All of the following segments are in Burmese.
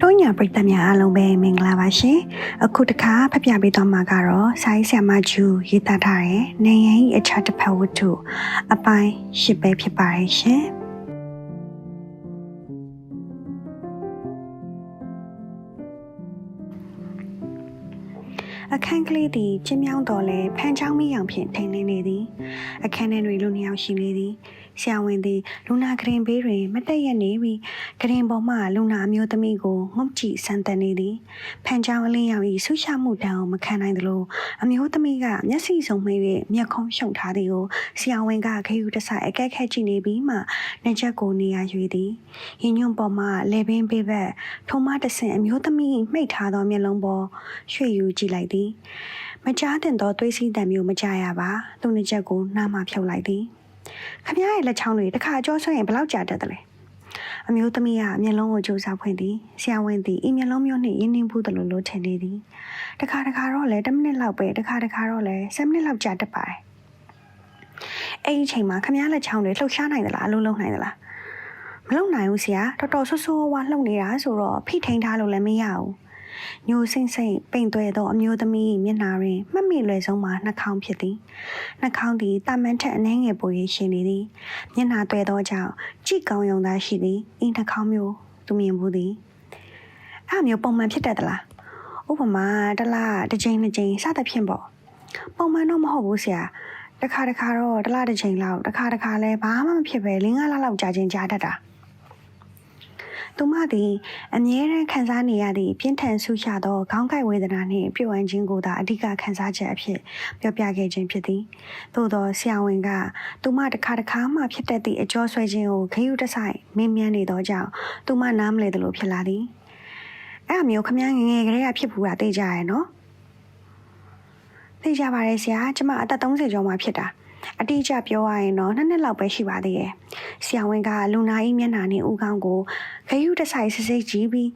တွညာပရိသတ်များအားလုံးပဲမင်္ဂလာပါရှင်အခုတခါဖပြပေးသွားမှာကတော့ဆိုင်းဆ iam မဂျူရေးသားထားတဲ့နေရင်၏အခြားတစ်ဖက်ဝတ္ထုအပိုင်းရှစ်ပဲဖြစ်ပါတယ်ရှင်အခန်းကလေးသည်ကျင်းမြောင်းတော်လဲဖန်ချောင်းမီးရောင်ဖြင့်ထိန်လင်းနေသည်အခန်းထဲတွင်လူနှစ်ယောက်ရှိနေသည်ဆ ရာဝန်သည်လူနာကရင်ဘေးတွင်မတက်ရက်နေပြီးကရင်ပေါ်မှလူနာအမျိုးသမီးကိုငုတ်ကြည့်ဆန်းသက်နေသည်ဖန်ချောင်းအလင်းရောင်၏ဆူရှမှုတံကိုမခံနိုင်သလိုအမျိုးသမီးကမျက်စိစုံမှိ၍မျက်ခုံးရှုံထားသည်ကိုဆရာဝန်ကခေယူတဆိုင်အကက်ခက်ကြည့်နေပြီးမှနှချက်ကိုနေရာရွေသည်ရင်ညွန့်ပေါ်မှလေပင်ပေးဘက်ထုံမတဆင်အမျိုးသမီးမှိတ်ထားသောမျက်လုံးပေါ်ရွှေ့ယူကြည့်လိုက်သည်မကြားတင်သောသွေးစည်းတံမျိုးမကြားရပါသူနှစ်ချက်ကိုနှာမှဖြုတ်လိုက်သည် ခမရရဲ့လက်ချောင်းတွေတစ်ခါကြောဆွဲရင်ဘယ်လောက်ကြာတတ်တယ်လဲအမျိုးသမီးကမျက်လုံးကိုကြိုးစားဖွင့်သည်ဆရာဝန်သည်ဤမျက်လုံးမျိုးနှင့်ရင်းနှီးဘူးသလိုလိုထင်နေသည်တခါတခါတော့လည်း10မိနစ်လောက်ပဲတခါတခါတော့လည်း10မိနစ်လောက်ကြာတတ်ပါတယ်အဲ့ဒီအချိန်မှာခမရလက်ချောင်းတွေလှုပ်ရှားနိုင်သလားအလုံးလုံးနိုင်သလားမလုံနိုင်ဘူးဆရာတော်တော်ဆိုးဆိုးဝါးလှုပ်နေတာဆိုတော့ဖိထိန်ထားလို့လည်းမရဘူး ညိုစိမ့်စိမ့်ပိန်သွဲသောအမျိုးသမီးမျက်နှာတွင်မှတ်မိလွယ်ဆုံးမှာနှာခေါင်းဖြစ်သည်နှာခေါင်းသည်တာမန်ထက်အနှဲငယ်ပို၍ရှင်နေသည်မျက်နှာသွဲသောကြောင့်ကြည့်ကောင်းယုံသာရှိသည်ဤနှာခေါင်းမျိုးသူမြင်ဘူးသည်အဲ့မျိုးပုံမှန်ဖြစ်တတ်သလားဥပမာတစ်လတစ်ချိန်နှစ်ချိန်စသဖြင့်ပေါ့ပုံမှန်တော့မဟုတ်ဘူးဆရာတစ်ခါတစ်ခါတော့တစ်လတစ်ချိန်လောက်တစ်ခါတစ်ခါလဲဘာမှမဖြစ်ပဲ၄-၅လလောက်ကြာချင်းကြာတတ်တာ သူမသည်အမြဲတမ်းခံစားနေရသည့်ပြင်းထန်ဆူချသောခေါင်းကိုက်ဝေဒနာနှင့်ပြုတ်အန်ခြင်းကိုသာအဓိကခံစားချက်အဖြစ်ပြောပြခဲ့ခြင်းဖြစ်သည်သို့သောဆရာဝန်ကသူမတစ်ခါတစ်ခါမှဖြစ်တတ်သည့်အကျော်ဆွဲခြင်းကိုခရူးတဆိုင်မင်းမြန်းနေသောကြောင့်သူမနားမလည်သလိုဖြစ်လာသည်အဲ့အမျိုးခမန်းငယ်ငယ်ကလေးကဖြစ်ဘူးတာသိကြရဲ့နော်သိကြပါရဲ့ဆရာကျမအသက်30ကျော်မှဖြစ်တာ အတိအကျပြောရရင်တော့နှစ်နှစ်လောက်ပဲရှိပါသေးတယ်။ဆရာဝန်ကလူနာ၏မျက်နှာနှင့်ဦးခေါင်းကိုခရူးတဆိုင်စစ်စစ်ကြည့်ပြီး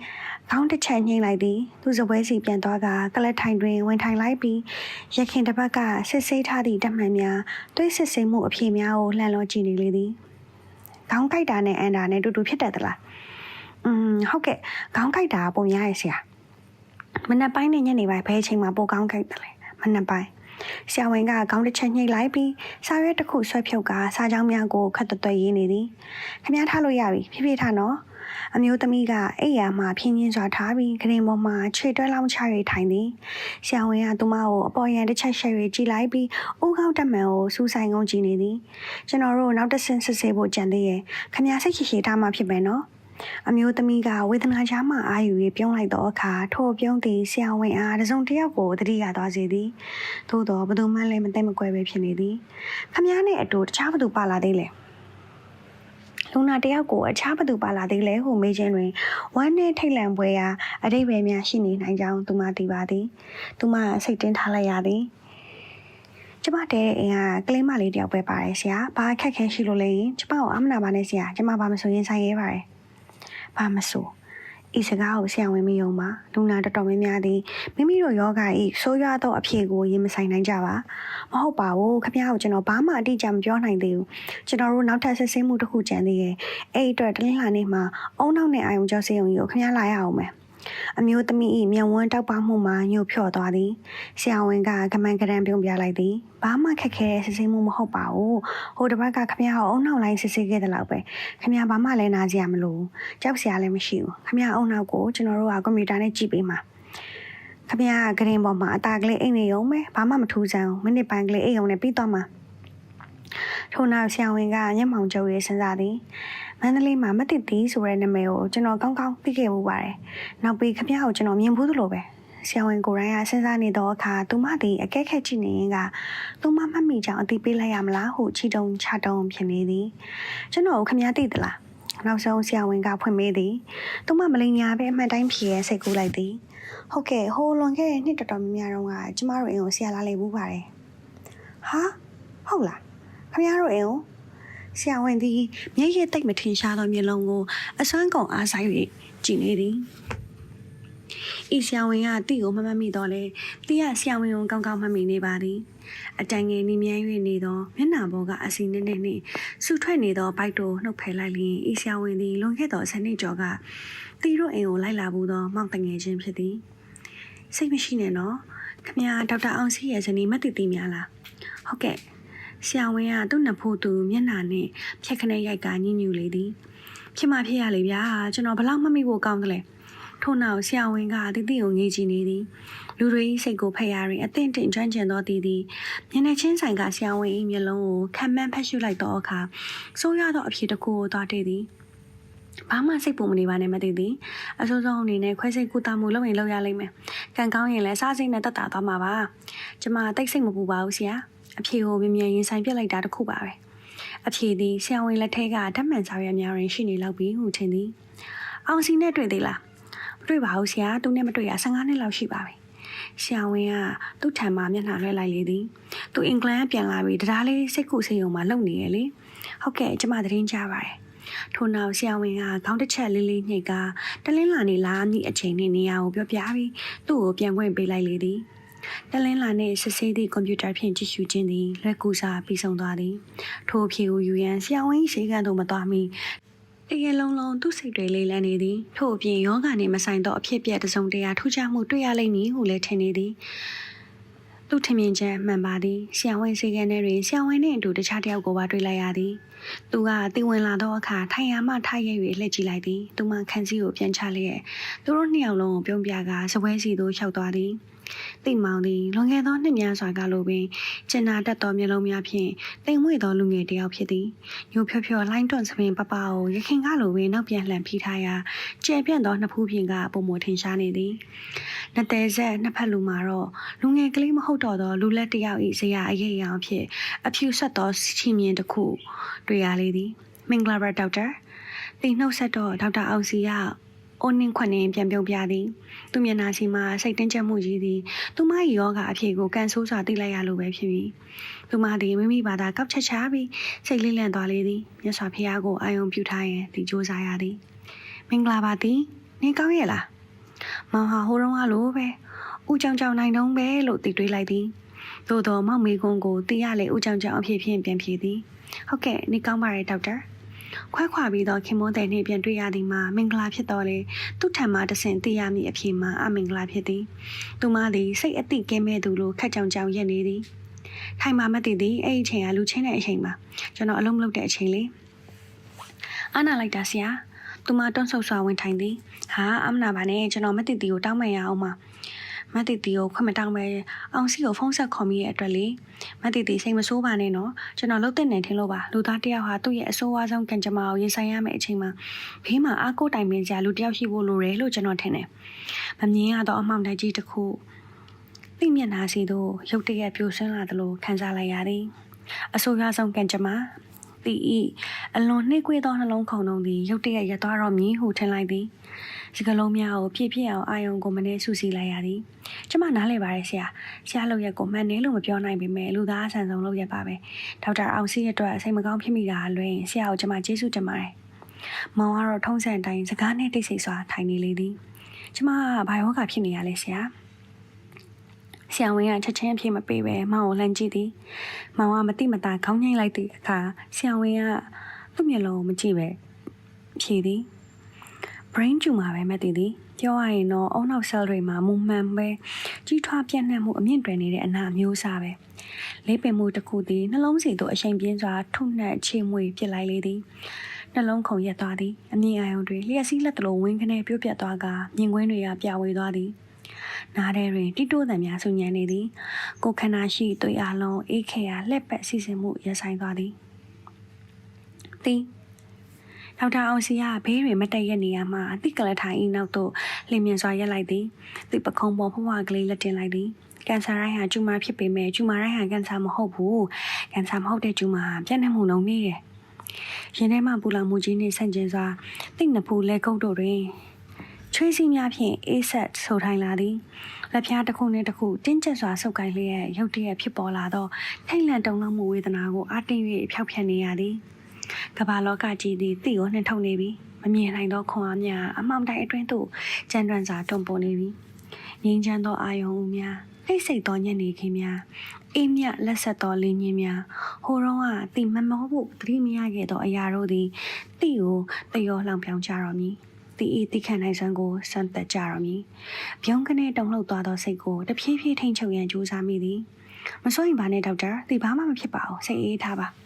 ခေါင်းတစ်ချက်ညှိလိုက်သည်။သူစပွဲစီပြန်သွားကကလတ်ထိုင်တွင်ဝင်ထိုင်လိုက်ပြီးရခင်တစ်ပတ်ကစစ်ဆေးထားသည့်တက်မှန်များတွေးစစ်ဆေးမှုအဖြေများကိုလှန်လောကြည့်နေလေသည်။ခေါင်းကိုက်တာနဲ့အန်တာနဲ့တူတူဖြစ်တတ်သလား။อืมဟုတ်ကဲ့ခေါင်းကိုက်တာပုံများရဲ့ဆရာ။မနက်ပိုင်းနဲ့ညနေပိုင်းဘယ်အချိန်မှပိုကောင်းကိုက်တယ်လဲ။မနက်ပိုင်း ဆရာဝန်ကခေါင်းတစ်ချက်ညှိလိုက်ပြီးစာရွက်တစ်ခုဆွဲဖြုတ်ကစာကြောင်းများကိုခတ်သွဲရေးနေသည်ခမည်းထားလို့ရပြီဖြည်းဖြည်းထားနော်အမျိုးသမီးကအိယာမှဖြင်းချင်းစွာထားပြီးဂရင်ပေါ်မှာခြေတွဲလောင်းချ၍ထိုင်သည်ဆရာဝန်ကသူမကိုအပေါ်ရန်တစ်ချက်ရှယ်၍ကြည်လိုက်ပြီးဦးခေါင်းတက်မှန်ကိုစူးဆိုင်ကုန်းကြည့်နေသည်ကျွန်တော်တို့နောက်တစ်ဆင့်စစ်ဆေးဖို့ကြံသေးရဲ့ခမည်းစိတ်ရှိရှိထားမှဖြစ်မယ်နော် အမျိုးသမီးကဝေဒနာချာမှအာယူ၍ပြုံးလိုက်သောအခါထို့ပြုံးသည်ဆရာဝန်အားတစုံတစ်ယောက်ကိုတတိယသွားစေသည်သို့တော့ဘသူမှလည်းမသိမကွဲပဲဖြစ်နေသည်ခမည်းနဲ့အတူတခြားဘသူပါလာသေးလဲလူနာတယောက်ကိုအခြားဘသူပါလာသေးလဲဟုမေးခြင်းတွင်ဝမ်းနဲ့ထိတ်လန့်ပွဲရာအတိတ်ပဲများရှိနေနိုင်ကြောင်းသူမသိပါသည်သူမစိတ်တင်းထားလိုက်ရသည်ကျမတဲ့အင်ကကလေးမလေးတယောက်ပဲပါတယ်ဆရာဘာအခက်ခဲရှိလို့လဲကျမကိုအမနာပါနဲ့ဆရာကျမဘာမဆိုရင်ဆိုင်ရဲပါတယ် ဘာမဆိုဤစကားကိုဆရာဝန်မယုံပါလူနာတော်တော်များများသည်မိမိတို့ယောဂဤဆိုးရွားသောအဖြစ်ကိုရင်မဆိုင်နိုင်ကြပါမဟုတ်ပါဘူးခင်ဗျားကိုကျွန်တော်ဘာမှအတိအကျမပြောနိုင်သေးဘူးကျွန်တော်တို့နောက်ထပ်စစ်ဆေးမှုတစ်ခုကြံသေးရဲ့အဲ့အတွက်တလင်းလာနေမှာအုံနောက်နဲ့အာယုံကျော်စေုံကြီးကိုခင်ဗျားလာရအောင်မယ် အမျိုးသမီး၏မြန်ဝန်းတောက်ပမှုမှာညှို့ဖြော့သွားသည်ဆရာဝန်ကကမန်ကရန်ပြုံးပြလိုက်သည်ဘာမှခက်ခဲတဲ့စစ်ဆေးမှုမဟုတ်ပါဘူးဟိုတစ်ပတ်ကခမရအုံနောက်လိုင်းစစ်ဆေးခဲ့တဲ့လောက်ပဲခမရဘာမှလည်းနားစရာမလိုကြောက်စရာလည်းမရှိဘူးခမရအုံနောက်ကိုကျွန်တော်တို့ကကွန်ပျူတာနဲ့ကြည့်ပေးမှာခမရဂရင်ပေါ်မှာအตาကလေးအိတ်နေရုံပဲဘာမှမထူးဆန်းဘူးမိနစ်ပိုင်းကလေးအိတ်ရုံနဲ့ပြီးသွားမှာထို့နောက်ဆရာဝန်ကညက်မောင်ကျုပ်ရေးစဉ်းစားသည် မန္တလေးမှာမတိတီဆိုတဲ့နာမည်ကိုကျွန်တော်ကောင်းကောင်းသိခဲ့မှုပါတယ်။နောက်ပြီးခမရကိုကျွန်တော်မြင်ဘူးသလိုပဲဆရာဝန်ကိုရိုင်းကစဉ်းစားနေတော့အခါသူမသည်အကဲခက်ကြည့်နေရင်ကသူမမှတ်မိကြောင်အတိပေးလိုက်ရမလားဟုချီတုံချတုံဖြစ်နေသည်ကျွန်တော်ခမရသိသလားနောက်ဆုံးဆရာဝန်ကဖွင့်မေးသည်သူမမလိန်ညာပဲအမှန်တိုင်းဖြေရဲစိတ်ကူးလိုက်သည်ဟုတ်ကဲ့ဟိုလွန်ခဲ့တဲ့နှစ်တော်တော်များများတုန်းကကျမတို့အိမ်ကိုဆရာလာလေဘူးပါတယ်ဟာဟုတ်လားခမရတို့အိမ်ကို ဆရာဝန်သည်မျက်ရည်တိတ်မထင်ရှားသောမျက်လုံးကိုအစွမ်းကုန်အားဆိုင်၍ကြည့်နေသည်ဤဆရာဝန်ကတိကိုမမှတ်မိတော့လေတိကဆရာဝန်ကိုကောင်းကောင်းမှတ်မိနေပါသည်အတိုင်ငယ်နေမြန်း၍နေသောမျက်နှာပေါ်ကအစီနဲ့နဲ့နှင့်ဆူထွက်နေသောဘိုက်တို့နှုတ်ဖယ်လိုက်လျင်ဤဆရာဝန်သည်လွန်ခဲ့သောဆယ်နှစ်ကျော်ကတီတို့အိမ်ကိုလိုက်လာဘူးသောမောင်တငယ်ချင်းဖြစ်သည်စိတ်မရှိနဲ့နော်ခမရဒေါက်တာအောင်စီရဲ့ဇနီးမတ်တီတီများလားဟုတ်ကဲ့ ဆရာဝန်ကသူ့နှစ်ဖို့သူမျက်နှာနဲ့ဖြက်ခနဲ့ရိုက်ကညှဉ်းညူလေသည်ဖြစ်မှဖြစ်ရလေဗျာကျွန်တော်ဘလောက်မှမိဖို့ကောင်းတယ်လဲထို့နောက်ဆရာဝန်ကတီတီကိုငေးကြည့်နေသည်လူတွေ၏စိတ်ကိုဖက်ရရင်အသင့်တင်ကျွမ်းကျင်သောတီတီမျက်နှာချင်းဆိုင်ကဆရာဝန်၏မျက်လုံးကိုခံမှန်းဖက်ရှုလိုက်သောအခါဆိုးရသောအဖြစ်တစ်ခုကိုသွားတည်သည်ဘာမှစိတ်ပူမနေပါနဲ့မသိသည်အစိုးဆုံးအနေနဲ့ခွဲစိတ်ကူတာမှုလုပ်ရင်လုပ်ရလိမ့်မယ်ကံကောင်းရင်လည်းစားစိတ်နဲ့တက်တာသွားမှာပါကျမတိတ်စိတ်မပူပါဘူးဆရာ အဖြေကိုမြင်မြန်ရင်ဆိုင်ပြစ်လိုက်တာတခုပါပဲအဖြေသည်ဆရာဝန်လက်ထက်ကဓာတ်မှန်စာရွက်များရင်ရှိနေလောက်ပြီဟုထင်သည်အောင်စီနဲ့တွေ့သေးလားမတွေ့ပါဘူးဆရာသူနဲ့မတွေ့ရ15နှစ်လောက်ရှိပါပြီဆရာဝန်ကသူ့ထံမှာမျက်နှာလွှဲလိုက်လေသည်သူအင်္ဂလန်ကပြန်လာပြီးတရားလေးစိတ်ကူစိတ်ယုံမှာလုပ်နေရလေဟုတ်ကဲ့ကျမသတင်းကြားပါတယ်ထို့နောက်ဆရာဝန်ကခေါင်းတစ်ချက်လေးလေးညှိကတလင်းလာနေလားမိအချိန်နဲ့နေရာကိုပြောပြပြီးသူ့ကိုပြန်ခွင့်ပေးလိုက်လေသည် တလင်းလာနဲ့စစ်ဆေးသည့်ကွန်ပျူတာဖြင့်ကြည့်ရှုခြင်းသည်လွယ်ကူစွာပြီးဆုံးသွားသည်ထို့အဖြစ်ကိုယူရန်ဆရာဝန်၏ရှေ့ကန်သို့မသွားမီတကယ်လုံးလုံးသူ့စိတ်တွေလေးလန်းနေသည်ထို့အပြင်ယောဂနှင့်မဆိုင်သောအဖြစ်ပြက်တစ်စုံတရာထူးခြားမှုတွေ့ရလိမ့်မည်ဟုလည်းထင်နေသည်သူထင်မြင်ချက်မှန်ပါသည်ဆရာဝန်စေကန်ထဲတွင်ဆရာဝန်နှင့်အတူတခြားတစ်ယောက်ကိုပါတွေ့လိုက်ရသည်သူကတီဝင်လာတော့အခါထိုင်ရမှထိုင်ရ၍လှည့်ကြည့်လိုက်သည်သူမှခန်းစည်းကိုပြန်ချလျက်သူတို့နှစ်ယောက်လုံးကိုပြုံးပြကစပွဲစီသို့လျှောက်သွားသည် တိတ်မောင်သည်လွန်ခဲ့သောနှစ်များစွာကလိုပင်ကျင်နာတတ်သောမျက်လုံးများဖြင့်တိမ်မွေ့သောလူငယ်တစ်ယောက်ဖြစ်သည်ညိုဖြောဖြောလိုင်းတွန့်စပင်ပပကိုရခင်ကလိုပင်နောက်ပြန်လှန်ဖိထားရာကျဲပြန့်သောနှစ်ဖူးဖြင့်ကပုံမထင်ရှားနေသည်နှစ်သေးဆက်နှစ်ဖက်လူမှာတော့လူငယ်ကလေးမဟုတ်တော့သောလူလက်တစ်ယောက်၏ဇရာအရေးအယောင်ဖြင့်အဖြူဆက်သောချီမြင်တစ်ခုတွေ့ရလေသည်မင်္ဂလာပါဒေါက်တာတင်နှုတ်ဆက်တော့ဒေါက်တာအောင်စီက အိုနင်းခွနဲ့ပြန်ပြုံးပြသည်သူမျက်နှာစီမှာစိတ်တင်းကျပ်မှုကြီးသည်သူမ၏ယောဂအဖြစ်ကိုကန်ဆိုးစွာသိလိုက်ရလို့ပဲဖြစ်ပြီးသူမသည်မိမိဘာသာကောက်ချက်ချပြီးစိတ်လေးလန့်သွားလေသည်မြတ်စွာဘုရားကိုအာယုံပြုထားရန်ဒီစ조사ရသည်မင်္ဂလာပါသည်နေကောင်းရဲ့လားမောင်ဟာဟိုတုန်းကလိုပဲဦးကြောင်ကြောင်နိုင်တုံးပဲလို့သိတွေးလိုက်သည်သို့တော်မောင်မေကွန်းကိုတီးရလေဦးကြောင်ကြောင်အဖြစ်ဖြင့်ပြန်ဖြေသည်ဟုတ်ကဲ့နေကောင်းပါရဲ့ဒေါက်တာ ခွဲခွာပြီးတော့ခင်မွန်းတဲ့နေ့ပြန်တွေ့ရသည်မှာမင်္ဂလာဖြစ်တော်လေသူ့ထံမှတဆင်သိရမည့်အဖြစ်မှာအမင်္ဂလာဖြစ်သည်သူမသည်စိတ်အသိကင်းမဲ့သူလိုခက်ကြောင်ကြောင်ရက်နေသည်ထိုင်မှမသိသည်အဲ့ဒီအချိန်ကလူချင်းတဲ့အချိန်မှာကျွန်တော်အလုံးမလုပ်တဲ့အချိန်လေးအာနာလိုက်တာဆရာသူမတွန့်ဆုတ်စွာဝင်ထိုင်သည်ဟာအမနာပါနဲ့ကျွန်တော်မသိတီကိုတောင်းပန်ရအောင်ပါ မတ်တီတီကိုခွင့်မတောင်းပဲအောင်စီကိုဖုန်းဆက်ခေါ်မိရဲ့အတွက်လေမတ်တီတီစိတ်မဆိုးပါနဲ့နော်ကျွန်တော်လှုပ်တဲ့နေထင်လို့ပါလူသားတစ်ယောက်ဟာသူ့ရဲ့အဆိုးဝါးဆုံးကံကြမ္မာကိုရင်ဆိုင်ရမယ့်အချိန်မှာဘေးမှာအားကိုးတိုင်ပင်စရာလူတစ်ယောက်ရှိဖို့လိုတယ်လို့ကျွန်တော်ထင်တယ်မမြင်ရတော့အမှောင်တိုက်ကြီးတစ်ခုသိမျက်နှာစီတို့ရုတ်တရက်ပြိုဆင်းလာသလိုခံစားလိုက်ရသည်အဆိုးရွားဆုံးကံကြမ္မာ တီဤအလွန်နှိမ့်ကွေးသောနှလုံးခုန်လုံးသည်ရုတ်တရက်ရသွားတော့မည်ဟုထင်လိုက်သည်စကလုံးများကိုပြည့်ပြည့်အောင်အာယုံကိုမနေဆူစီလိုက်ရသည်ကျမနားလဲပါတယ်ဆရာဆရာလုပ်ရက်ကိုမှန်တယ်လို့မပြောနိုင်ပေမဲ့လူသားအဆန်ဆုံးလုပ်ရက်ပါပဲဒေါက်တာအောင်စီအတွက်စိတ်မကောင်းဖြစ်မိတာလွင်ဆရာကိုကျမကျေးဇူးတင်ပါတယ်မောင်ကတော့ထုံးစံတိုင်းစကားနဲ့တိတ်ဆိတ်စွာထိုင်နေလေသည်ကျမကဘာယောဂဖြစ်နေရလဲဆရာ ဆရာဝန်ကချက်ချင်းအဖြစ်မပေးပဲမောင်ကိုလှမ်းကြည့်သည်မောင်ကမတိမတာခေါင်းငိမ့်လိုက်တဲ့အခါဆရာဝန်ကသူ့မျက်လုံးကိုမကြည့်ပဲဖြေသည် brain tumor ပဲမသိသည်ပြောရရင်တော့အုံနောက် cell တွေမှာမူမှန်ပဲကြီးထွားပြန့်နှံ့မှုအမြင့်တွယ်နေတဲ့အနာအမျိုးအစားပဲလေးပင်မှုတစ်ခုသည်နှလုံးစီသို့အရှိန်ပြင်းစွာထုနှက်ချေမွေပစ်လိုက်လေသည်နှလုံးခုန်ရက်သွားသည်အမြင့်အာရုံတွေလျှက်စီးလက်တလုံးဝင်းခနဲ့ပြုတ်ပြတ်သွားကမြင်ကွင်းတွေကပြဝေသွားသည် နားထဲတွင်တိတိုးသံများဆူညံနေသည်ကိုယ်ခန္ဓာရှိသွေးအလုံးအေးခဲရာလက်ပတ်စီစဉ်မှုရပ်ဆိုင်သွားသည်သည်ဒေါက်တာအောင်စီကဘေးတွေမတက်ရက်နေရမှအတိကလထိုင်ဤနောက်သို့လင်မြန်စွာရက်လိုက်သည်သူပခုံးပေါ်ဖွားကလေးလက်တင်လိုက်သည်ကန်ဆာရိုင်းဟာကျူမာဖြစ်ပေမဲ့ကျူမာရိုင်းဟာကန်ဆာမဟုတ်ဘူးကန်ဆာမဟုတ်တဲ့ကျူမာဟာပြန့်နှံ့မှုနှုံနေတယ်ရင်ထဲမှာပူလောင်မှုကြီးနှင့်ဆန့်ကျင်စွာတိတ်နဖူလက်ကုပ်တို့တွင် ချွေးစည်းများဖြင့်အေးဆက်ဆိုထိုင်လာသည်လက်ဖျားတစ်ခုနှင့်တစ်ခုတင်းကျပ်စွာဆုပ်ကိုင်လျက်ရုတ်တရက်ဖြစ်ပေါ်လာသောထိတ်လန့်တုန်လှုပ်မှုဝေဒနာကိုအတင်း၍ဖျောက်ဖျက်နေရသည်ကမ္ဘာလောကကြီးသည်တိကိုနှင်ထုတ်နေပြီမမြင်နိုင်သောခွန်အားများအမှောင်တိုင်းအတွင်းသို့ကြမ်းတွန်းစွာတွန်းပေါ်နေပြီငြိမ်းချမ်းသောအာယုံဦးများနှိမ့်စိတ်သောညနေခင်းများအေးမြလက်ဆက်သောလင်းကြီးများဟိုတော့ကတိမမောဖို့သတိမရခဲ့သောအရာတို့သည်တိကိုတယောလောင်ပြောင်ကြတော်မူ တီဤတိခတ်နိုင်စွမ်းကိုစမ်းသက်ကြရမည်။ပြုံးကနေတုံလှုပ်သွားသောစိတ်ကိုတဖြည်းဖြည်းထိန်ချုပ်ရန်ကြိုးစားမိသည်။မစိုးရင်ပါနဲ့ဒေါက်တာဒီဘာမှမဖြစ်ပါဘူးစိတ်အေးထားပါ။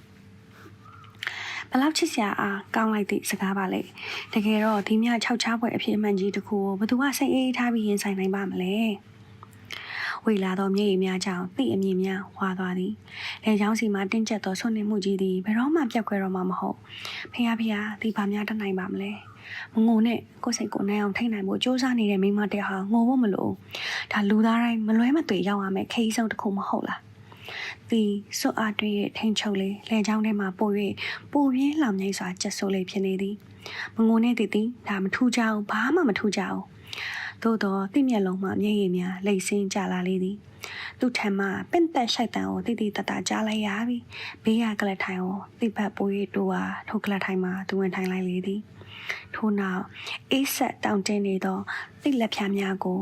ဘလောက်ချစ်စရာအားကောင်းလိုက်သည့်စကားပါလေ။တကယ်တော့ဒီမြ6ချားပွဲအဖြစ်အမှန်ကြီးတစ်ခုကိုဘသူကစိတ်အေးထားပြီးရင်ဆိုင်နိုင်ပါမလဲ။ဝေလာသောမျက်ရည်များကြောင့်သိအမြင်များဝါသွားသည်။လေချောင်းစီမှတင်းကျပ်သောဆွနေမှုကြီးသည်ဘယ်တော့မှပြောက်ခွဲတော့မှာမဟုတ်။ဖះဖះဒီဘာများတတ်နိုင်ပါမလဲ။ မငုံနဲ့ကိုယ်စိတ်ကိုနိုင်အောင်ထိနိုင်ဖို့စ조사နေတဲ့မိန်းမတယောက်ဟာငိုဖို့မလို။ဒါလူသားတိုင်းမလွဲမသွေရောက်ရမယ့်ခရီးဆုံးတစ်ခုမဟုတ်လား။ဒီစွတ်အားတွေ့ရဲ့ထိန်ချုပ်လေးလေချောင်းထဲမှာပို့၍ပိုပြင်းလောင်မြိတ်စွာကျက်ဆိုးလေးဖြစ်နေသည်။မငုံနဲ့တည်တည်ဒါမထူးကြဘူးဘာမှမထူးကြဘူး။သို့တော့တိမျက်လုံးမှမျက်ရည်များလိမ့်ဆင်းကြလာလေသည်။သူ့ထံမှပင့်သက်ရှိုက်တန်ကိုတိတိတတကြားလိုက်ရပြီ။ဘေးရကလတ်ထိုင်ကိုတိပတ်ပိုးရီတိုးဟာထိုကလတ်ထိုင်မှာသူဝင်ထိုင်လိုက်လေသည်။ ထို့နောက်အေးဆက်တောင်တင်းနေသောတိလက်ဖြာများကို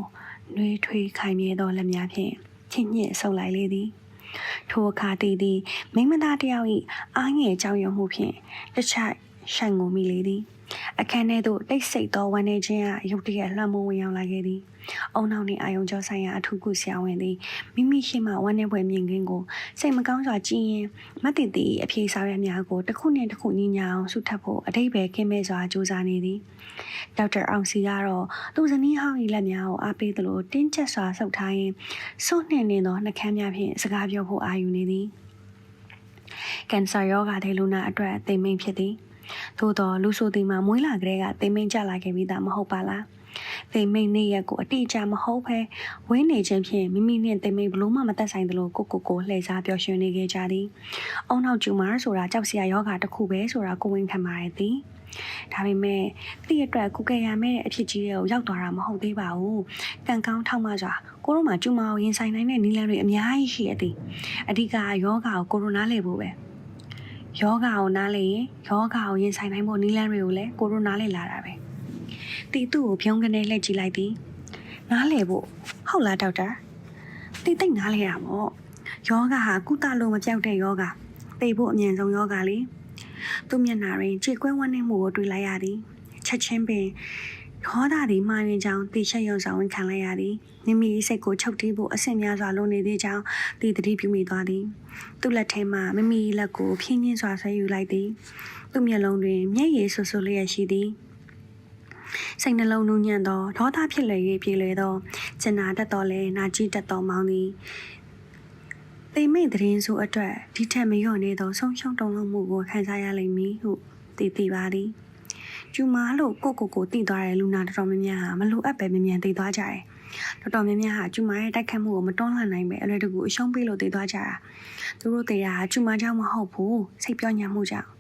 နှွေးထွေးခိုင်မြဲသောလက်များဖြင့်ချင့်ညစ်ဆုပ်လိုက်လေသည်။ထိုအခါတည်သည်မိမသားတယောက်၏အားငယ်ကြောင်ရွံမှုဖြင့်တခြားဆိုင်ငုံမိလေသည်။ အခန်းထဲသို့တိတ်ဆိတ်သောဝမ်းနေခြင်းအရုတ်တရက်လွှမ်းမိုးဝင်ရောက်လာခဲ့သည်။အုံနောက်နှင့်အာယုံကျော်ဆိုင်ရာအထူးကုဆရာဝန်သည်မိမိရှိမှဝမ်းနေပွဲမြင်ကွင်းကိုစိတ်မကောင်းစွာကြည်ရင်မတ်တီတီအပြေဆောင်ရများကိုတစ်ခုနှင့်တစ်ခုညီညာအောင်ဆုထပ်ဖို့အတိတ်ပဲကင်းမဲ့စွာကြိုးစားနေသည်။ဒေါက်တာအောင်စီကတော့သူဇနီးဟောင်း၏လက်များကိုအားပေးသလိုတင်းကျပ်စွာဆုပ်ထားရင်းစွန့်နှင်နေသောနှကမ်းများဖြင့်စကားပြောဖို့အာရုံနေသည်။ကင်ဆာရောဂါတဲ့လူနာအတွက်သိမ့်မိန်ဖြစ်သည်။ သို့တော့လူဆိုသည်မှာမွေးလာကလေးကသိမ့်မိန်ကြလာခဲ့ပြီးသားမဟုတ်ပါလား။သိမ့်မိန်နေ့ရက်ကိုအတိအကျမဟုတ်ဘဲဝင်းနေခြင်းဖြင့်မိမိနှင့်သိမ့်မိန်ဘလို့မှမသက်ဆိုင်သလိုကိုကိုကိုလှည့်စားပျော်ရွှင်နေခဲ့ကြသည်။အုံနောက်ကျူမာဆိုတာကြောက်စရာယောဂတစ်ခုပဲဆိုတာကိုဝင်ခံပါရဲ့သည်။ဒါပေမဲ့တိအတွက်ကုကယ်ရမဲ့အဖြစ်ကြီးတွေကိုရောက်သွားတာမဟုတ်သေးပါဘူး။ကံကောင်းထောက်မှစွာကိုရိုနာကျူမာကိုရင်ဆိုင်နိုင်တဲ့နည်းလမ်းတွေအများကြီးရှိရသည်။အဓိကယောဂါကိုကိုရိုနာလေဖို့ပဲ။ ယောဂါကိုနားလေရင်ယောဂါကိုရင်ဆိုင်နိုင်ဖို့နည်းလမ်းတွေကိုလည်းကိုရိုနာလေလာတာပဲ။တီသူ့ကိုဖြုံးကနေလှည့်ကြည့်လိုက်သည်။နားလေဖို့ဟုတ်လားဒေါက်တာ။တီတိတ်နားလေတာပေါ့။ယောဂါဟာကုသလို့မပြောက်တဲ့ယောဂါ။သိဖို့အမြန်ဆုံးယောဂါလေ။သူ့မျက်နှာတွင်ခြေကွဲဝန်းနေမှုကိုတွေ့လိုက်ရသည်။ချက်ချင်းပင် ဒေါသသည်မှားရင်ကြောင့်တိချက်ရုံဆောင်ဝင်ခံလိုက်ရသည်မိမိစိတ်ကိုချုပ်တီးဖို့အဆင်များစွာလိုနေသေးကြောင်းတီတတိပြုမိသွားသည်သူ့လက်ထဲမှမိမိလက်ကိုဖြင်းချင်းစွာဆွဲယူလိုက်သည်သူ့မျက်လုံးတွင်မျက်ရည်ဆူဆူလျက်ရှိသည်စိတ်နှလုံးနူးညံ့သောဒေါသဖြစ်လျ၍ပြေလွယ်သောကျင်နာတတ်တော်လဲနာကြည့်တတ်တော်မောင်းသည်သိမိတ်သတင်းစုအတွက်ဒီထက်မလျော့နေသောဆုံးရှုံးတုံ့လုံးမှုကိုခံစားရလိမ့်မည်ဟုသိသိပါသည် ကျူမာလို့ကိုကိုကိုတည်သွားတဲ့လူနာတော်တော်များများဟာမလိုအပ်ပဲမြန်မြန်တည်သွားကြတယ်တော်တော်များများဟာကျူမာရဲ့တိုက်ခတ်မှုကိုမတွန်းလှန်နိုင်ပဲအလွယ်တကူအရှုံးပေးလို့တည်သွားကြတာသူတို့တည်တာကျူမာကြောင့်မဟုတ်ဘူးစိတ်ပြောညံမှုကြောင့်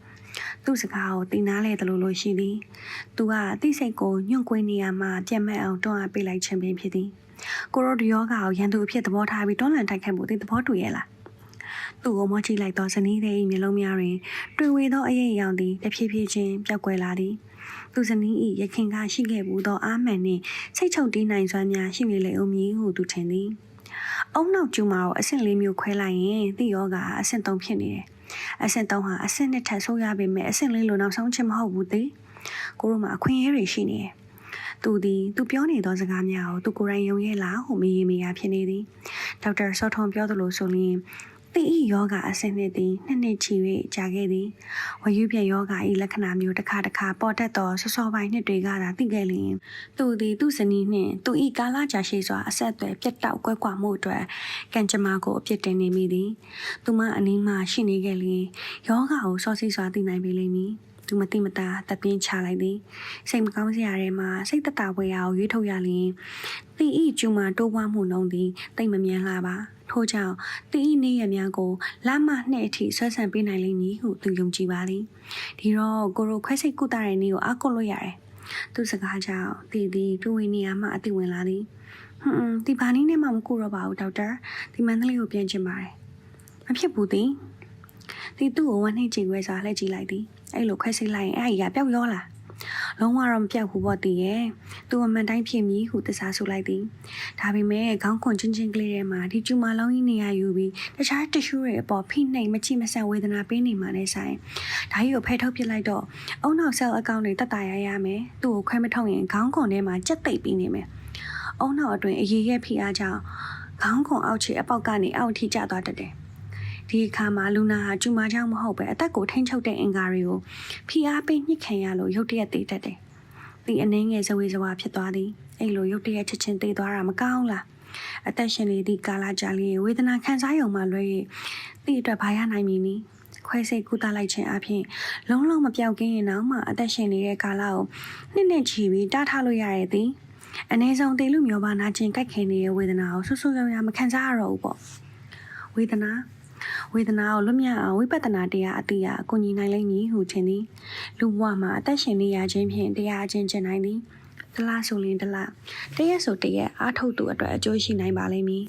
သူ့စကားကိုတင်နာလဲတယ်လို့လို့ရှိသည်။သူကတိစိတ်ကိုညွန့်ကွင်းနေရမှာပြတ်မဲ့အောင်တွန်းအားပေးလိုက်ခြင်းပင်ဖြစ်သည်။ကိုရိုဒီယောဂါကိုရန်သူအဖြစ်သဘောထားပြီးတွန်းလှန်တိုက်ခိုက်မှုသိသဘောတူရဲ့လား။သူ့ကိုမောချိလိုက်သောဇနီးတဲ့မျက်လုံးများတွင် တွေ့ဝေသောအရေးအယောင်သည်တဖြည်းဖြည်းချင်းပျောက်ကွယ်လာသည်။ သူဇနီး၏ရခင်ကရှိခဲ့ဘူးသောအာမှန်နှင့်စိတ်ချုပ်တီးနိုင်စွမ်းများရှိနေလေအောင်မည်ဟုသူထင်သည်။အုံနောက်ကျူမာကိုအဆင့်လေးမျိုးခွဲလိုက်ရင်တိယောဂါအဆင့်3ဖြစ်နေတယ်။အဆင့်3ဟာအဆင့်2ထပ်ဆိုးရပေမဲ့အဆင့်လေးလိုနောက်ဆုံးချင်မဟုတ်ဘူးသိ။ကိုတို့မှာအခွင့်အရေးတွေရှိနေတယ်။သူသည်သူပြောနေသောစကားများကိုသူကိုယ်တိုင်ယုံရဲလားဟုမေးမေးရဖြစ်နေသည်။ဒေါက်တာစောထွန်ပြောသလိုဆိုရင် တိဤယောဂအဆင့်နှစ်သည်နှစ်နှစ်ချီ၍ကြာခဲ့သည်ဝယူပြန်ယောဂ၏လက္ခဏာမျိုးတစ်ခါတစ်ခါပေါ်တတ်သောဆော့ဆော့ပိုင်းနှစ်တွေကသာသိခဲ့လျင်သူသည်သူ့ဇနီးနှင့်သူ၏ကာလကြာရှည်စွာအဆက်အသွယ်ပြတ်တောက်ကွဲကွာမှုအတွက်ကံကြမ္မာကိုအပြစ်တင်နေမိသည်သူမအနည်းမှရှိနေခဲ့လျင်ယောဂကိုစောစီစွာသိနိုင်ပေလိမ့်မည် သူမတိမတာတပ်ပြင်းချလိုက်သည်စိတ်မကောင်းစရာတွေမှာစိတ်တတဝေရာကိုရွေးထုတ်ရလျင်တီဤကျူမာတိုးပွားမှုနှုံသည်တိတ်မမြင်လာပါထို့ကြောင့်တီဤနေရများကိုလမနှစ်အထိဆွဲဆန့်ပေးနိုင်လိမ့်မည်ဟုသူယုံကြည်ပါသည်ဒီတော့ကိုရိုခွဲစိတ်ကုသတဲ့နေ့ကိုအားကိုးလို့ရတယ်သူစကားကြောင့်တီတီပြဝင်းနေရမှအတိဝင်လာသည်ဟွန်းဒီဘာနည်းနဲ့မှမကူတော့ပါဘူးဒေါက်တာဒီမန္တလေးကိုပြန်ချင်ပါတယ်မဖြစ်ဘူးသည်ဒီသူ့ကိုဝမ်းနှိမ့်ကြည့်ခွဲစွာလှည့်ကြည့်လိုက်သည် အဲ့လိုခွဲစိတ်လိုက်ရင်အဲ့အကြီးကပျောက်ရောလားလုံးဝတော့မပြောက်ဘူးပေါ့တည်ရဲ့သူအမှန်တိုင်းဖြစ်မည်ဟုတစားဆိုလိုက်သည်ဒါပေမဲ့ခေါင်းခွန်ချင်းချင်းကလေးထဲမှာဒီကျူမလုံးကြီးနေရယူပြီးတခြားတ िश ူးတွေအပေါ်ဖိနှိမ်မချိမဆန်ဝေဒနာပေးနေမှလည်းဆိုင်ဒါကြီးကိုဖဲထုတ်ပစ်လိုက်တော့အုံနောက်ဆဲလ်အကောင့်တွေတက်တာရရမယ်သူ့ကိုခွဲမထုတ်ရင်ခေါင်းခွန်ထဲမှာကြက်သိပ်ပြီးနေမယ်အုံနောက်အတွင်အရေးရဲ့ဖိအားကြောင့်ခေါင်းခွန်အောက်ခြေအပေါက်ကနေအောက်ထိကျသွားတတ်တယ် ဒီအခါမှာလူနာဟာကျူမာကြောင့်မဟုတ်ပဲအသက်ကိုထိန်းချုပ်တဲ့အင်္ဂါတွေကိုဖိအားပေးညှစ်ခံရလို့ရုတ်တရက်သေးတတ်တယ်။ဒီအနေငယ်ဇဝေဇဝါဖြစ်သွားသည်။အဲ့လိုရုတ်တရက်ချက်ချင်းသေးသွားတာမကောင်းလား။အသက်ရှင်နေသည့်ကာလကြာလေးဝေဒနာခံစားရုံမှလွဲ၍ဒီအတွက်ဘာရနိုင်မည်နည်း။ခွဲစိတ်ကုသလိုက်ခြင်းအပြင်လုံးလုံးမပြောက်ကင်းရင်တော့မှအသက်ရှင်နေတဲ့ကာလကိုနှစ်နှစ်ချီပြီးတားထားလို့ရရသည်။အ ਨੇ ဆုံးတေလူမျိုးပါနာကျင်ကြိုက်ခင်နေတဲ့ဝေဒနာကိုဆွဆွရောင်ရမခံစားရတော့ဘူးပေါ့။ဝေဒနာ ဝေဒနာကိုလွတ်မြောက်အောင်ဝိပဿနာတရားအတိအအကူညီနိုင်လိမ့်မည်ဟုထင်သည်လူဘဝမှာအသက်ရှင်နေရခြင်းဖြင့်တရားချင်းကျင့်နိုင်သည်တလားဆိုရင်တလားတရက်ဆိုတရက်အားထုတ်သူအတွက်အကျိုးရှိနိုင်ပါလိမ့်မည်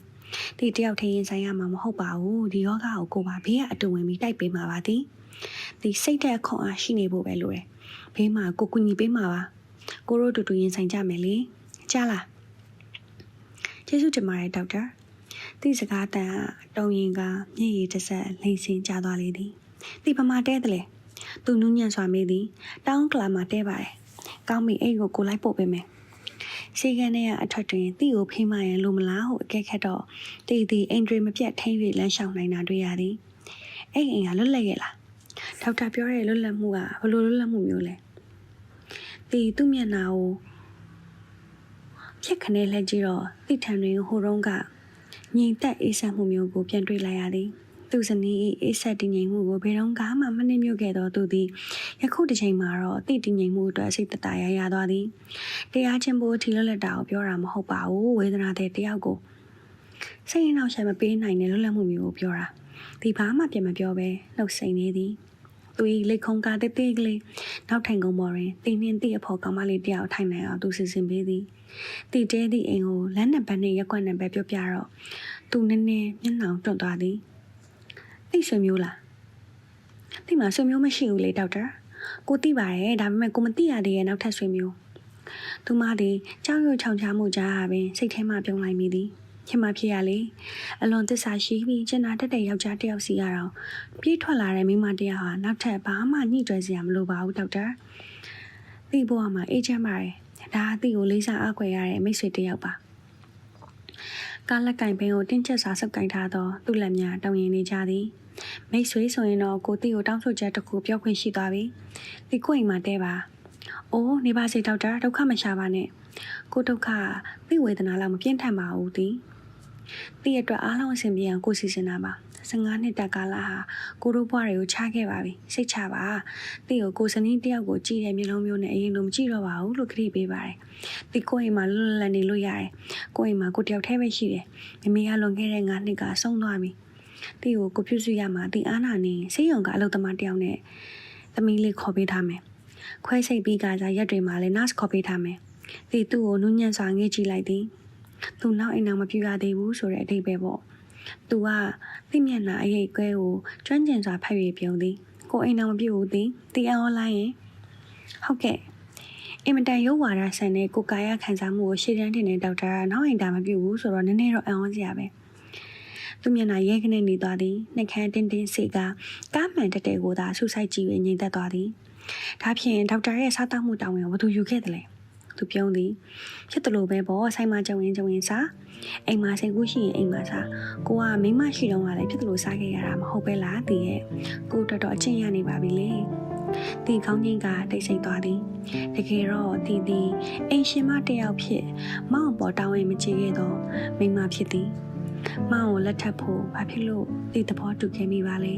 ဒီတယောက်ထင်းရင်ဆိုင်ရမှာမဟုတ်ပါဘူးဒီယောဂကိုကိုပါဘေးကအတူဝင်ပြီးတိုက်ပေးမှာပါသည်ဒီစိတ်သက်ခွန်အားရှိနေဖို့ပဲလိုတယ်ဘေးမှာကိုကူညီပေးမှာပါကိုတို့တူတူရင်ဆိုင်ကြမယ်လေကြားလားကျေးဇူးတင်ပါတယ်ဒေါက်တာ တိစကားတန်တုံရင်ကမျက်ရည်တစ်ဆက်လိမ့်စင်ကျသွားလေသည်တိပမာတဲတယ်လေသူနူးညံ့စွာမေးသည်တောင်းကလာမှာတဲပါတယ်ကောင်းပြီအဲ့ကိုကိုလိုက်ပို့ပေးမယ်စီကန်ထဲကအထွက်တွင်တိကိုဖိမရန်လိုမလားဟုအကဲခတ်တော့တီတီအင်ဒရီမပြတ်ထိမ့်၍လမ်းလျှောက်နိုင်တာတွေ့ရသည်အဲ့အိမ်ကလွတ်လပ်ရဲ့လားဒေါက်တာပြောတဲ့လွတ်လပ်မှုကဘယ်လိုလွတ်လပ်မှုမျိုးလဲတီသူ့မျက်နှာကိုဖြစ်ခနဲ့လှည့်ကြည့်တော့တိထန်တွင်ဟိုတုန်းက ငြိမ်သက်အေးဆက်မှုမျိုးကိုပြန်တွေ့လိုက်ရသည်သူဇနီး၏အေးဆက်တည်ငြိမ်မှုကိုဘယ်တော့မှမနှိမ့်မြုပ်ခဲ့သောသူသည်ယခုတစ်ချိန်မှာတော့တိတည်ငြိမ်မှုအတွက်စိတ်တတရရသွားသည်တရားချင်းဖို့ထီလွတ်လက်တာကိုပြောတာမဟုတ်ပါဘူးဝေဒနာတဲ့တယောက်ကိုစိတ်ရင်းအောင်ရှာမပေးနိုင်တဲ့လွတ်လပ်မှုမျိုးကိုပြောတာဒီဘာမှပြန်မပြောဘဲနှုတ်ဆက်နေသည် သူ၏လက်ခုံကားတဲ့တေးကလေးနောက်ထိုင်ကုန်ပေါ်တွင်တင်းနှင်းတိအဖို့ကောင်မလေးတယောက်ထိုင်နိုင်အောင်သူစီစဉ်ပေးသည်တီတဲသည့်အိမ်ကိုလက်နက်ဘက်နှင့်ရက်ကွက်နံပဲပြောပြတော့သူနည်းနည်းမျက်နှာတွန့်သွားသည်သိဆွေမျိုးလားသိမှာဆွေမျိုးမရှိဘူးလေဒေါက်တာကိုသိပါတယ်ဒါပေမဲ့ကိုမသိရသေးရဲ့နောက်ထပ်ဆွေမျိုးသူမသည်ကြောက်ရွံ့ချောင်ချားမှုကြားဟာပင်စိတ်ထဲမှပြုံးလိုက်မိသည် ခင်မဖြစ်ရလေအလွန်သစ္စာရှိပြီးကျင်နာတက်တဲ့ယောက်ျားတစ်ယောက်စီကတော့ပြေးထွက်လာတဲ့မိန်းမတစ်ယောက်ဟာနောက်ထပ်ဘာမှညှိတွယ်စရာမလိုပါဘူးဒေါက်တာသိဖို့ကမှအေးချမ်းပါတယ်ဒါအသည့်ကိုလေးစားအားကွယ်ရတဲ့မိတ်ဆွေတစ်ယောက်ပါကားလက်ကင်ပင်ကိုတင်းကျပ်စွာဆုပ်ကင်ထားသောသူ့လက်များတောင်းရင်နေကြသည်မိတ်ဆွေဆိုရင်တော့ကိုတီကိုတောင်းဆိုချက်တစ်ခုပြောခွင့်ရှိသွားပြီဒီကိုအိမ်မှာတဲပါအိုးနေပါစေဒေါက်တာဒုက္ခမရှာပါနဲ့ကိုဒုက္ခသိဝေဒနာလောက်မပြင်းထန်ပါဘူးတီ တီအတွက်အားလုံးအဆင်ပြေအောင်ကိုစီစဉ်တာပါ15နှစ်တက်ကာလဟာကိုတို့ဘွားတွေကိုချခဲ့ပါပြီစိတ်ချပါတီကိုကိုစနီးတယောက်ကိုကြည့်တဲ့မျိုးလုံးမျိုးနဲ့အရင်လိုမကြည့်တော့ပါဘူးလို့ခရီးပေးပါတယ်တီကိုအိမ်မှာလွတ်လပ်နေလို့ရတယ်ကိုအိမ်မှာကိုတယောက်တည်းပဲရှိတယ်မမေကလွန်ခဲ့တဲ့9နှစ်ကဆုံးသွားပြီတီကိုကိုပြုစုရမှာတီအားနာနေစိတ်ယုံကအလုပ်သမားတယောက်နဲ့သမီးလေးခေါ်ပေးထားမယ်ခွဲစိတ်ပြီးကစားရက်တွေမှာလည်း nurse ခေါ်ပေးထားမယ်တီသူ့ကိုနူးညံ့စွာငေးကြည့်လိုက်သည် သူနောက်အိမ်အောင်မပြူရသေးဘူးဆိုတဲ့အဓိပ္ပာယ်ပေါ့သူကသိမျက်နှာအရေးကွဲကိုကျွမ်းကျင်စွာဖတ်၍ပြုံးသည်ကိုအိမ်အောင်မပြူဘူးသည်တီအောင်လိုက်ရင်ဟုတ်ကဲ့အင်မတန်ရုပ်ဝါဒဆန်တဲ့ကိုကာယခံစားမှုကိုရှေ့တန်းတင်တဲ့ဒေါက်တာကနောက်အိမ်တာမပြူဘူးဆိုတော့နည်းနည်းတော့အံ့ဩစရာပဲသူမျက်နှာရဲခနဲ့နေသွားသည်နှခမ်းတင်းတင်းစိတ်ကကားမှန်တက်တဲ့ကိုသာဆူဆိုင်ကြည့်၍ငြိမ်သက်သွားသည်ဒါဖြင့်ဒေါက်တာရဲ့စားတောက်မှုတောင်းဝင်ကိုဘသူယူခဲ့တယ်လဲ သူပြုံးသည်ဖြစ်တယ်လို့ပဲပေါ့ဆိုင်မှာကြုံရင်ကြုံရင်စားအိမ်မှာစိတ်ကူးရှိရင်အိမ်မှာစားကိုကမိမရှိတော့ကလည်းဖြစ်တယ်လို့စားခဲ့ရတာမဟုတ်ပဲလားတည်ရဲ့ကိုတော်တော်အချင်းရနေပါပြီလေတီကောင်းချင်းကတိတ်ဆိတ်သွားသည်တကယ်တော့တီတီအိမ်ရှင်မတယောက်ဖြစ်မောင်ပေါ်တောင်းရင်မချေခဲ့တော့မိမဖြစ်သည်မောင်ကိုလက်ထပ်ဖို့ဘာဖြစ်လို့တီသဘောတူခဲ့မိပါလဲ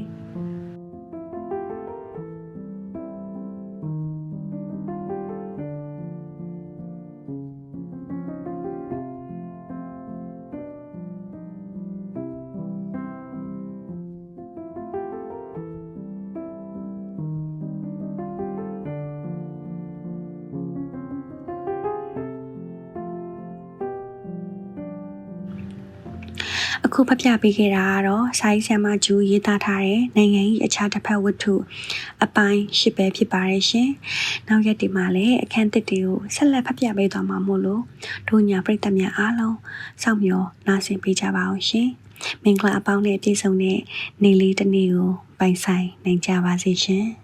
အအခုဖတ်ပြပေးခဲ့တာကတော့စာရေးဆရာမဂျူရေးသားထားတဲ့နိုင်ငံ၏အခြားတစ်ဖက်ဝတ္ထုအပိုင်းရှစ်ပဲဖြစ်ပါတယ်ရှင်။နောက်ရက်ဒီမှာလည်းအခန်းတစ်တွေကိုဆက်လက်ဖတ်ပြပေးသွားမှာမို့လို့တို့ညာပရိသတ်များအားလုံးစောင့်မျှော်နားဆင်ပေးကြပါအောင်ရှင်။မင်္ဂလာအပေါင်းနဲ့ပြည့်စုံတဲ့နေ့လေးတစ်နေ့ကိုပိုင်ဆိုင်နိုင်ကြပါစေရှင်။